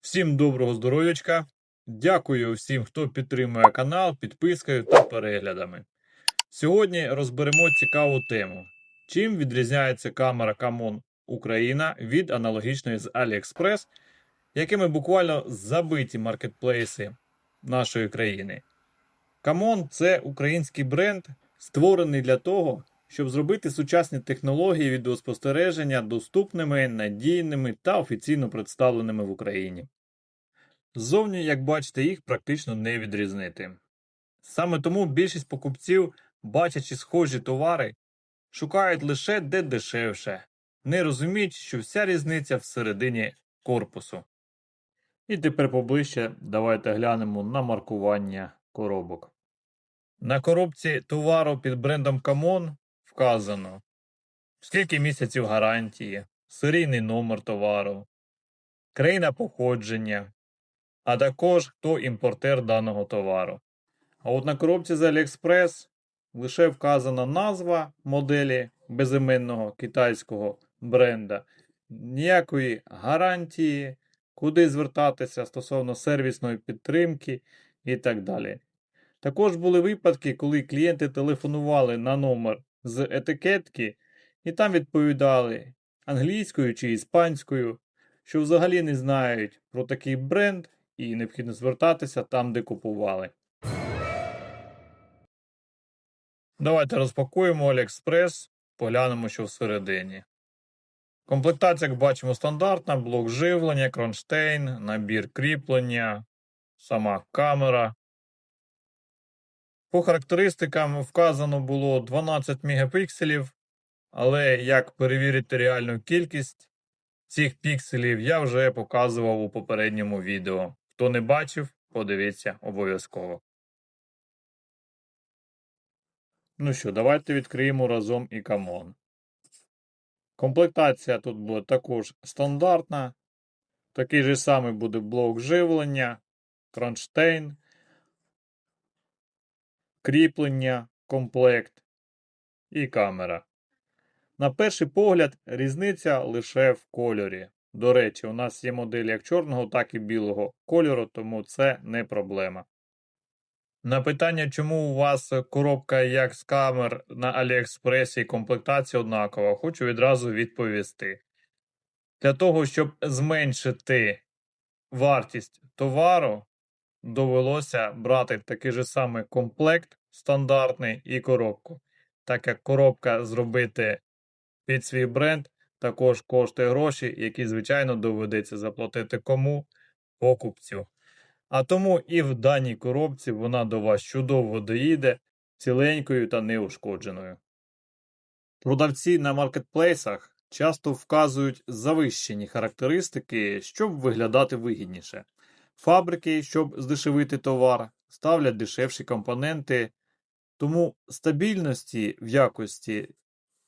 Всім доброго здоров'ячка. Дякую всім, хто підтримує канал підпискою та переглядами. Сьогодні розберемо цікаву тему. Чим відрізняється камера Camon Україна від аналогічної з AliExpress, якими буквально забиті маркетплейси нашої країни. Camon – це український бренд, створений для того, щоб зробити сучасні технології відеоспостереження доступними, надійними та офіційно представленими в Україні. Ззовні, як бачите, їх практично не відрізнити. Саме тому більшість покупців, бачачи схожі товари, шукають лише де дешевше, не розуміють, що вся різниця всередині корпусу. І тепер поближче давайте глянемо на маркування коробок. На коробці товару під брендом Camon вказано, скільки місяців гарантії, серійний номер товару, країна походження, а також хто імпортер даного товару. А от на коробці з AliExpress лише вказана назва моделі безіменного китайського бренда, ніякої гарантії, куди звертатися стосовно сервісної підтримки і так далі. Також були випадки, коли клієнти телефонували на номер з етикетки і там відповідали англійською чи іспанською, що взагалі не знають про такий бренд і необхідно звертатися там, де купували. Давайте розпакуємо AliExpress, поглянемо, що всередині. Комплектація, як бачимо, стандартна: блок живлення, кронштейн, набір кріплення, сама камера. По характеристикам вказано було 12 мегапікселів, але як перевірити реальну кількість цих пікселів я вже показував у попередньому відео. Хто не бачив, подивіться обов'язково. Ну що, давайте відкриємо разом і камон. Комплектація тут буде також стандартна. Такий же самий буде блок живлення, кронштейн, кріплення, комплект і камера. На перший погляд, різниця лише в кольорі. До речі, у нас є моделі як чорного, так і білого кольору, тому це не проблема. На питання, чому у вас коробка як з камер на Аліекспресі і комплектація однакова, хочу відразу відповісти. Для того, щоб зменшити вартість товару, довелося брати такий же самий комплект стандартний і коробку. Так як коробка зробити під свій бренд також коштує гроші, які, звичайно, доведеться заплатити кому покупцю. А тому і в даній коробці вона до вас чудово доїде ціленькою та неушкодженою. Продавці на маркетплейсах часто вказують завищені характеристики, щоб виглядати вигідніше. Фабрики, щоб здешевити товар, ставлять дешевші компоненти, тому стабільності в якості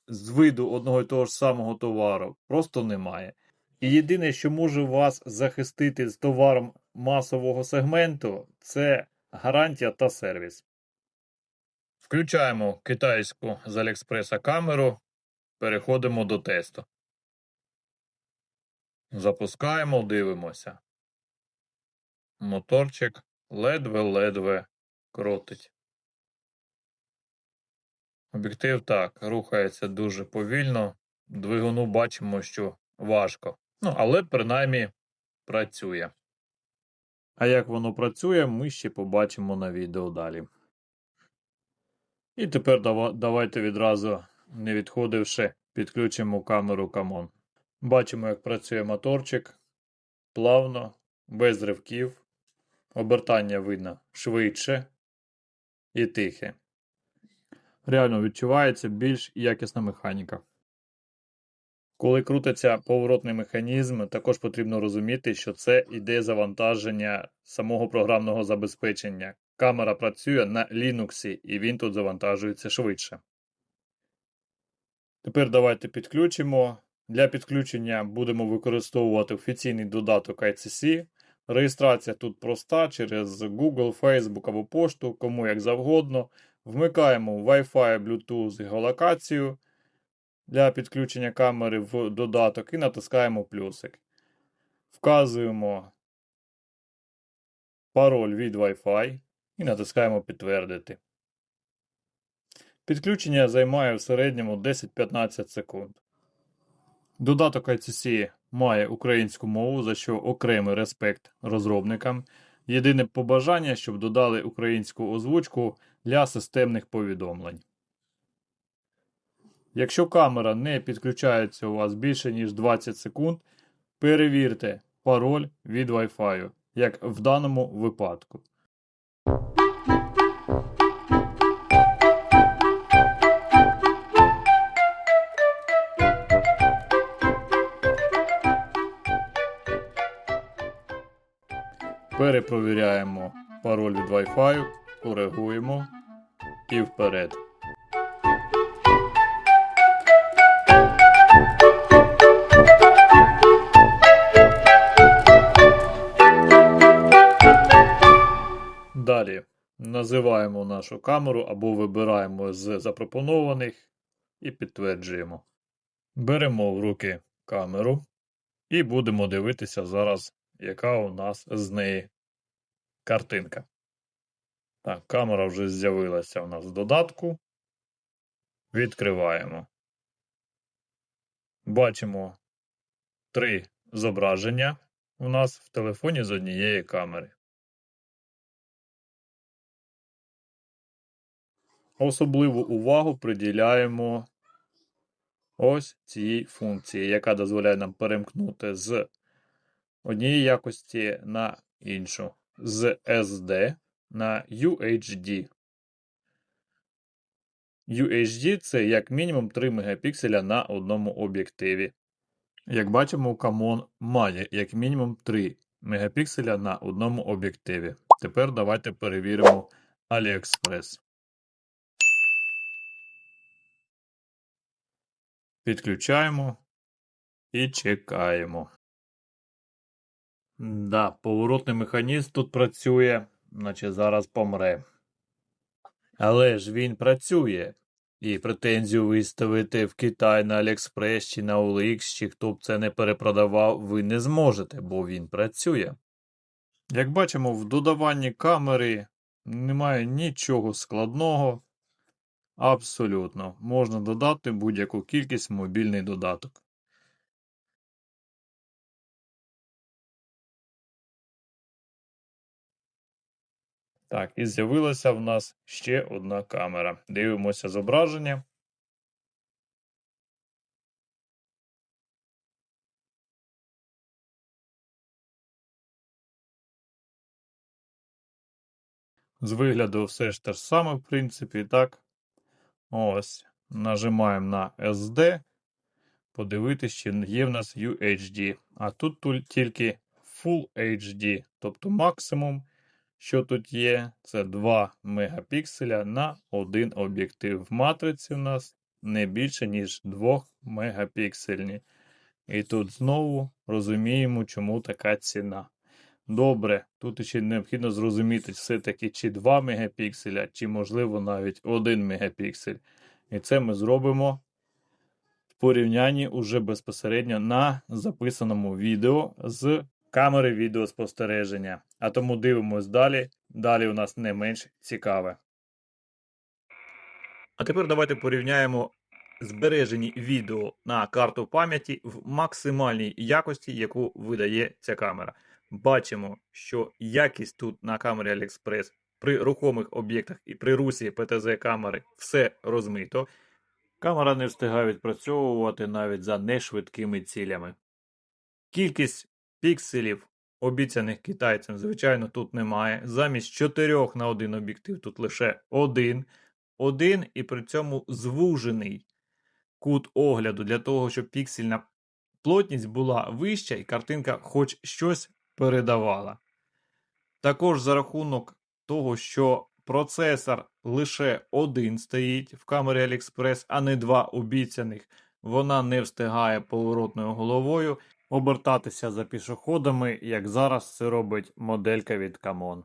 з виду одного і того ж самого товару просто немає. І єдине, що може вас захистити з товаром масового сегменту, це гарантія та сервіс. Включаємо китайську з Аліекспреса камеру, переходимо до тесту. Запускаємо, дивимося. Моторчик ледве-ледве крутить. Об'єктив так, рухається дуже повільно. Двигуну бачимо, що важко. Ну, але принаймні працює. А як воно працює, ми ще побачимо на відео далі. І тепер давайте відразу, не відходивши, підключимо камеру Камон. Бачимо, як працює моторчик. Плавно, без ривків. Обертання видно швидше і тихе. Реально відчувається більш якісна механіка. Коли крутиться поворотний механізм, також потрібно розуміти, що це іде завантаження самого програмного забезпечення. Камера працює на Linux, і він тут завантажується швидше. Тепер давайте підключимо. Для підключення будемо використовувати офіційний додаток ICC. Реєстрація тут проста через Google, Facebook або пошту, кому як завгодно. Вмикаємо Wi-Fi, Bluetooth, геолокацію для підключення камери в додаток і натискаємо плюсик. Вказуємо пароль від Wi-Fi і натискаємо підтвердити. Підключення займає в середньому 10-15 секунд. Додаток ICC має українську мову, за що окремий респект розробникам. Єдине побажання, щоб додали українську озвучку для системних повідомлень. Якщо камера не підключається у вас більше ніж 20 секунд, перевірте пароль від Wi-Fi, як в даному випадку. Перепровіряємо пароль від Wi-Fi, коригуємо і вперед. Далі називаємо нашу камеру або вибираємо з запропонованих і підтверджуємо. Беремо в руки камеру і будемо дивитися зараз, яка у нас з неї картинка. Так, камера вже з'явилася у нас в додатку. Відкриваємо. Бачимо три зображення у нас в телефоні з однієї камери. Особливу увагу приділяємо ось цій функції, яка дозволяє нам перемкнути з однієї якості на іншу, з SD на UHD. UHD це як мінімум 3 мегапікселя на одному об'єктиві. Як бачимо, Camon має як мінімум 3 мегапікселя на одному об'єктиві. Тепер давайте перевіримо AliExpress. Підключаємо і чекаємо. Да, поворотний механізм тут працює, наче зараз помре. Але ж він працює. І претензію виставити в Китай на Аліекспрес чи на OLX, чи хто б це не перепродавав, ви не зможете, бо він працює. Як бачимо, в додаванні камери немає нічого складного. Абсолютно. Можна додати будь-яку кількість мобільний додаток. Так, і з'явилася в нас ще одна камера. Дивимося зображення. З вигляду все ж те ж саме, в принципі, так. Ось. Нажимаємо на SD. Подивитись, чи є в нас UHD. А тут тільки Full HD, тобто максимум, що тут є, це 2 мегапікселя на один об'єктив. В матриці у нас не більше, ніж 2 мегапіксельні. І тут знову розуміємо, чому така ціна. Добре, тут ще необхідно зрозуміти все-таки, чи 2 мегапікселя, чи, можливо, навіть 1 мегапіксель. І це ми зробимо в порівнянні уже безпосередньо на записаному відео з камери відеоспостереження. А тому дивимось далі. Далі у нас не менш цікаве. А тепер давайте порівняємо збережені відео на карту пам'яті в максимальній якості, яку видає ця камера. Бачимо, що якість тут на камері AliExpress при рухомих об'єктах і при русі ПТЗ камери все розмито. Камера не встигає відпрацьовувати навіть за нешвидкими цілями. Кількість пікселів, обіцяних китайцям, звичайно, тут немає. Замість 4 на один об'єктив тут лише один. Один і при цьому звужений кут огляду для того, щоб піксельна плотність була вища і картинка хоч щось передавала. Також за рахунок того, що процесор лише один стоїть в камері AliExpress, а не два обіцяних, вона не встигає поворотною головою. Обертатися за пішоходами, як зараз це робить моделька від Камон.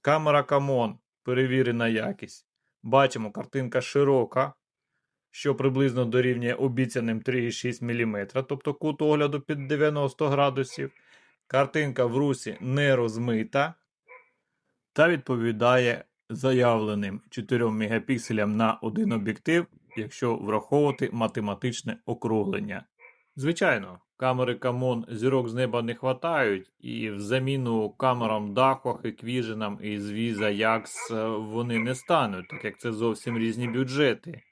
Камера Камон, перевірена якість. Бачимо, картинка широка, що приблизно дорівнює обіцяним 3,6 мм, тобто кут огляду під 90 градусів. Картинка в русі не розмита та відповідає заявленим 4 мегапікселям на один об'єктив, якщо враховувати математичне округлення. Звичайно, камери Камон зірок з неба не хватають, і в заміну камерам Dahua, Hikvision і Visa Yax е, вони не стануть, так як це зовсім різні бюджети.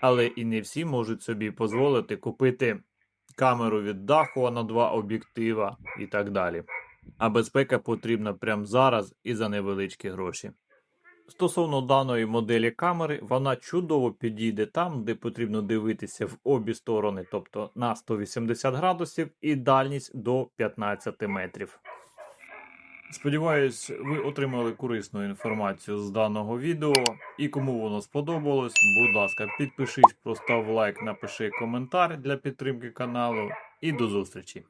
Але і не всі можуть собі дозволити купити камеру від Dahua на два об'єктива і так далі. А безпека потрібна прямо зараз і за невеличкі гроші. Стосовно даної моделі камери, вона чудово підійде там, де потрібно дивитися в обі сторони, тобто на 180 градусів і дальність до 15 метрів. Сподіваюсь, ви отримали корисну інформацію з даного відео. І кому воно сподобалось, будь ласка, підпишись, постав лайк, напиши коментар для підтримки каналу. І до зустрічі!